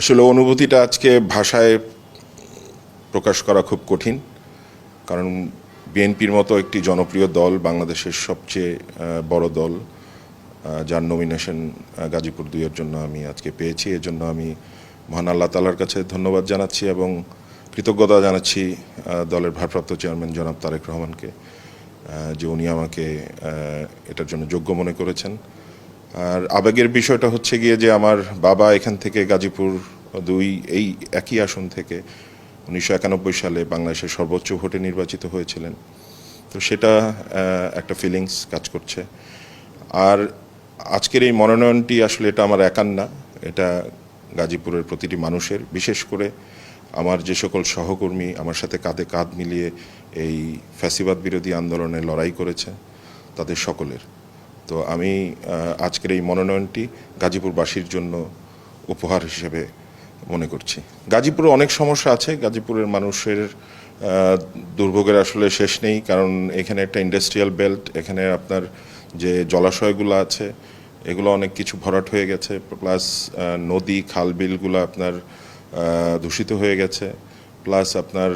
আসলে অনুভূতিটা আজকে ভাষায় প্রকাশ করা খুব কঠিন, কারণ বিএনপির মতো একটি জনপ্রিয় দল বাংলাদেশের সবচেয়ে বড় দল যার নমিনেশন গাজীপুর দুইয়ের জন্য আমি আজকে পেয়েছি। এর জন্য আমি মহান আল্লাহ তালার কাছে ধন্যবাদ জানাচ্ছি এবং কৃতজ্ঞতা জানাচ্ছি দলের ভারপ্রাপ্ত চেয়ারম্যান জনাব তারেক রহমানকে যে উনি আমাকে এটার জন্য যোগ্য মনে করেছেন। আর আবেগের বিষয়টা হচ্ছে গিয়ে যে আমার বাবা এখান থেকে গাজীপুর দুই, এই একই আসন থেকে উনিশশো একানব্বই সালে বাংলাদেশের সর্বোচ্চ ভোটে নির্বাচিত হয়েছিলেন। তো সেটা একটা ফিলিংস কাজ করছে। আর আজকের এই মনোনয়নটি আসলে এটা আমার একার না, এটা গাজীপুরের প্রতিটি মানুষের। বিশেষ করে আমার যে সকল সহকর্মী আমার সাথে কাঁধে কাঁধ মিলিয়ে এই ফ্যাসিবাদ বিরোধী আন্দোলনে লড়াই করেছে, তাদের সকলের। তো আমি আজকের এই মনোনয়নটি গাজীপুরবাসীর জন্য উপহার হিসেবে মনে করছি। গাজীপুরে অনেক সমস্যা আছে, গাজীপুরের মানুষের দুর্ভোগের আসলে শেষ নেই, কারণ এখানে একটা ইন্ডাস্ট্রিয়াল বেল্ট এখানে আপনার যে জলাশয়গুলো আছে, এগুলো অনেক কিছু ভরাট হয়ে গেছে প্লাস নদী, খাল বিলগুলো আপনার দূষিত হয়ে গেছে প্লাস আপনার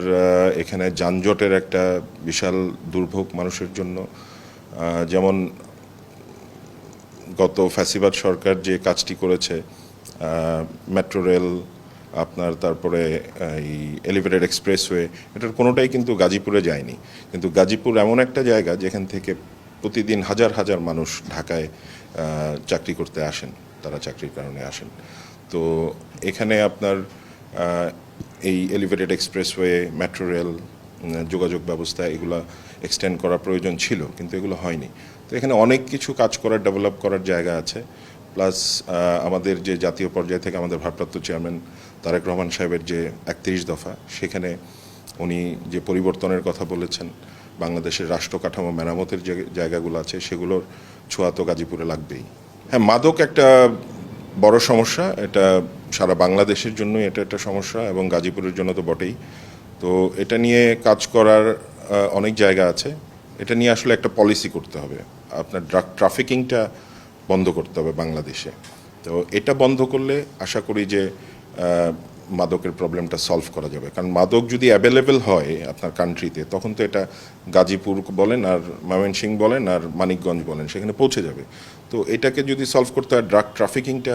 এখানে যানজটের একটা বিশাল দুর্ভোগ মানুষের জন্য। যেমন গত ফ্যাসিবাদ সরকার যে কাজটি করেছে মেট্রো রেল, আপনার তারপরে এই এলিভেটেড এক্সপ্রেসওয়ে, এটার কোনোটাই কিন্তু গাজীপুরে যায়নি। কিন্তু গাজীপুর এমন একটা জায়গা যেখান থেকে প্রতিদিন হাজার হাজার মানুষ ঢাকায় চাকরি করতে আসেন, তারা চাকরির কারণে আসেন। তো এখানে আপনার এই এলিভেটেড এক্সপ্রেসওয়ে, মেট্রো রেল যোগাযোগ ব্যবস্থা এগুলো এক্সটেন্ড করা প্রয়োজন ছিল, কিন্তু এগুলো হয়নি। তো এখানে অনেক কিছু কাজ করার ডেভেলপ করার জায়গা আছে। প্লাস আমাদের যে জাতীয় পর্যায় থেকে আমাদের ভারপ্রাপ্ত চেয়ারম্যান তারেক রহমান সাহেবের যে একত্রিশ দফা, সেখানে উনি যে পরিবর্তনের কথা বলেছেন, বাংলাদেশের রাষ্ট্র কাঠামো মেরামতের যে জায়গাগুলো আছে, সেগুলোর ছোঁয়া তো গাজীপুরে লাগবেই। হ্যাঁ মাদক একটা বড় সমস্যা, এটা সারা বাংলাদেশের জন্যই এটা একটা সমস্যা এবং গাজীপুরের জন্য তো বটেই। তো এটা নিয়ে কাজ করার অনেক জায়গা আছে। এটা নিয়ে আসলে একটা পলিসি করতে হবে। আপনার ড্রাগ ট্রাফিকিংটা বন্ধ করতে হবে বাংলাদেশে। তো এটা বন্ধ করলে আশা করি যে মাদকের প্রবলেমটা সলভ করা যাবে। কারণ মাদক যদি অ্যাভেলেবেল হয় আপনার কান্ট্রিতে তখন তো এটা গাজীপুর বলেন আর ময়মনসিং বলেন আর মানিকগঞ্জ বলেন, সেখানে পৌঁছে যাবে। তো এটাকে যদি সলভ করতে হয় ড্রাগ ট্রাফিকিংটা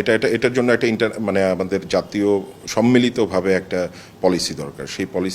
এটা এটা, এটার জন্য একটা ইন্টার মানে আমাদের জাতীয় সম্মিলিতভাবে একটা পলিসি দরকার। সেই পলিসি